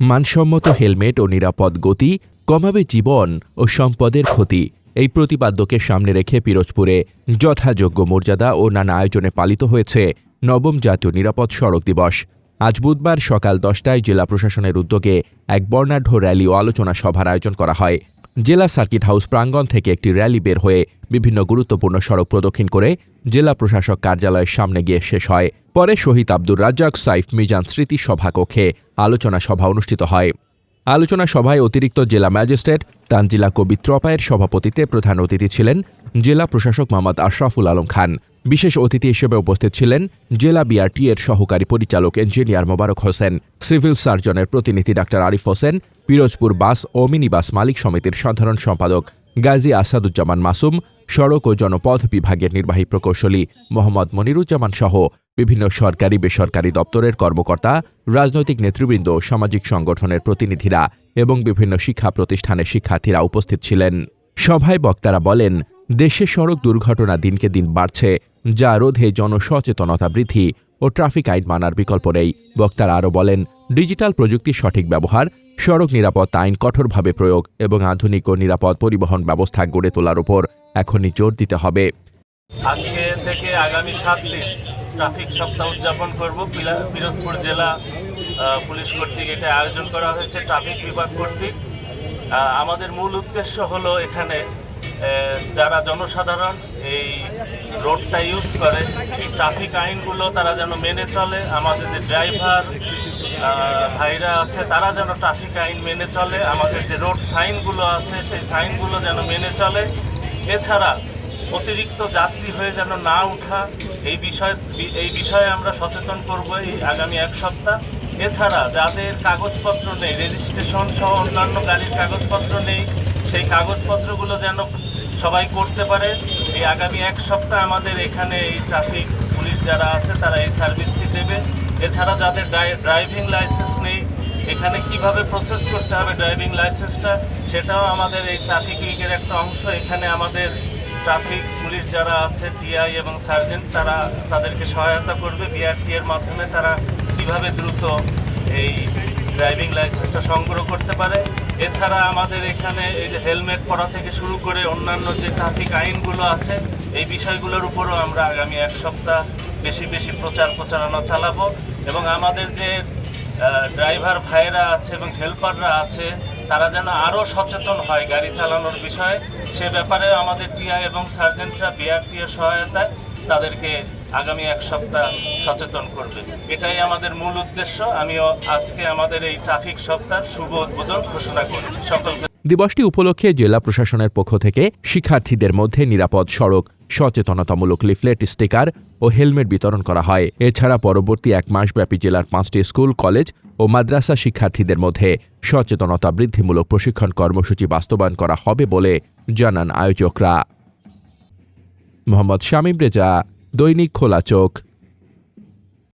মানসম্মত হেলমেট ও নিরাপদ গতি কমাবে জীবন ও সম্পদের ক্ষতি। এই প্রতিপাদ্যকে সামনে রেখে পিরোজপুরে যথাযোগ্য মর্যাদা ও নানা আয়োজনে পালিত হয়েছে নবম জাতীয় নিরাপদ সড়ক দিবস। আজ বুধবার সকাল দশটায় জেলা প্রশাসনের উদ্যোগে এক বর্ণাঢ্য র্যালি ও আলোচনা সভার আয়োজন করা হয়। জেলা সার্কিট হাউস প্রাঙ্গণ থেকে একটি র্যালি বের হয়ে বিভিন্ন গুরুত্বপূর্ণ সড়ক প্রদক্ষিণ করে জেলা প্রশাসক কার্যালয়ের সামনে গিয়ে শেষ হয়। পরে শহীদ আব্দুর রাজ্জাক, সাইফ মিজান স্মৃতি সভাকক্ষে আলোচনা সভা অনুষ্ঠিত হয়। আলোচনা সভায় অতিরিক্ত জেলা ম্যাজিস্ট্রেট তানজিলা কবিত্রপায়ের সভাপতিতে প্রধান অতিথি ছিলেন জেলা প্রশাসক মোহাম্মদ আশরাফুল আলম খান। বিশেষ অতিথি হিসেবে উপস্থিত ছিলেন জেলা বিআরটি এর সহকারী পরিচালক ইঞ্জিনিয়ার মোবারক হোসেন, সিভিল সার্জনের প্রতিনিধি ডাক্তার আরিফ হোসেন, পিরোজপুর বাস ও মিনি বাস মালিক সমিতির সাধারণ সম্পাদক গাজী আসাদুজ্জামান মাসুম, সড়ক ও জনপথ বিভাগের নির্বাহী প্রকৌশলী মোহাম্মদ মনিরুজ্জামান সহ বিভিন্ন সরকারি বেসরকারি দপ্তরের কর্মকর্তা, রাজনৈতিক নেতৃবৃন্দ, সামাজিক সংগঠনের প্রতিনিধিরা এবং বিভিন্ন শিক্ষা প্রতিষ্ঠানের শিক্ষার্থীরা উপস্থিত ছিলেন। সভায় বক্তারা বলেন দেশে সড়ক দুর্ঘটনা দিনকে দিন বাড়ছে, যা রোধে জনসচেতনতা বৃদ্ধি ও ট্রাফিক আইন মানার বিকল্প নেই। বক্তারা আরও বলেন, ডিজিটাল প্রযুক্তির সঠিক ব্যবহার, সড়ক নিরাপত্তা আইন কঠোরভাবে প্রয়োগ এবং আধুনিক ও নিরাপদ পরিবহন ব্যবস্থা গড়ে তোলার উপর এখনই জোর দিতে হবে। আজকে থেকে আগামী সাত দিন ট্রাফিক সপ্তাহ উদযাপন করব। পিরোজপুর জেলা পুলিশ কর্তৃক এটা আয়োজন করা হয়েছে ট্রাফিক বিভাগ কর্তৃক। আমাদের মূল উদ্দেশ্য হলো এখানে যারা জনসাধারণ এই রোডটা ইউজ করে, এই ট্রাফিক আইনগুলো তারা যেন মেনে চলে, আমাদের যে ড্রাইভার ভাইরা আছে, তারা যেন ট্রাফিক আইন মেনে চলে, আমাদের যে রোড সাইনগুলো আছে, সেই সাইনগুলো যেন মেনে চলে। এছাড়া অতিরিক্ত যাত্রী হয়ে যেন না ওঠা, এই বিষয়, এই বিষয়ে আমরা সচেতন করব এই আগামী এক সপ্তাহ। এছাড়া যাদের কাগজপত্র নেই রেজিস্ট্রেশন সহ অন্যান্য গাড়ির কাগজপত্র নেই সেই কাগজপত্রগুলো যেন সবাই করতে পারে। এই আগামী এক সপ্তাহ আমাদের এখানে এই ট্রাফিক পুলিশ যারা আছে, তারা এই সার্ভিসটি দেবে। এছাড়া যাদের ড্রাইভিং লাইসেন্স নেই, এখানে কীভাবে প্রসেস করতে হবে ড্রাইভিং লাইসেন্সটা সেটাও আমাদের এই ট্রাফিক উইকের একটা অংশ। এখানে আমাদের ট্রাফিক পুলিশ যারা আছে টিআই এবং সার্জেন্ট তারা তাদেরকে সহায়তা করবে। বিআরটি এর মাধ্যমে তারা কীভাবে দ্রুত এই ড্রাইভিং লাইসেন্সটা সংগ্রহ করতে পারে। এছাড়া আমাদের এখানে এই যে হেলমেট পরা থেকে শুরু করে অন্যান্য যে ট্রাফিক আইনগুলো আছে, এই বিষয়গুলোর উপরও আমরা আগামী এক সপ্তাহ বেশি বেশি প্রচার প্রচারণা চালাবো। এবং আমাদের যে ড্রাইভার ভাইয়েরা আছে এবং হেল্পাররা আছে, তারা যেন আরও সচেতন হয় গাড়ি চালানোর বিষয়ে, সে ব্যাপারে আমাদের টিআই এবং সার্জেন্টরা বিআরটি এর সহায়তায় তাদেরকে আগামী এক সপ্তাহ সচেতন করবে। এটাই আমাদের মূল উদ্দেশ্য। আমিও আজকে আমাদের এই ট্রাফিক সপ্তাহ শুভ উদ্বোধন ঘোষণা করছি। সকলকে দিবসটি উপলক্ষে জেলা প্রশাসনের পক্ষ থেকে শিক্ষার্থীদের মধ্যে নিরাপদ সড়ক, সচেতনতামূলক লিফলেট, স্টিকার ও হেলমেট বিতরণ করা হয়। এছাড়া পরবর্তী এক মাসব্যাপী জেলার পাঁচটি স্কুল, কলেজ ও মাদ্রাসা শিক্ষার্থীদের মধ্যে সচেতনতা বৃদ্ধিমূলক প্রশিক্ষণ কর্মসূচি বাস্তবায়ন করা হবে বলে জানান আয়োজকরা। মোহাম্মদ শামীম রেজা দৈনিক খোলা চোখ।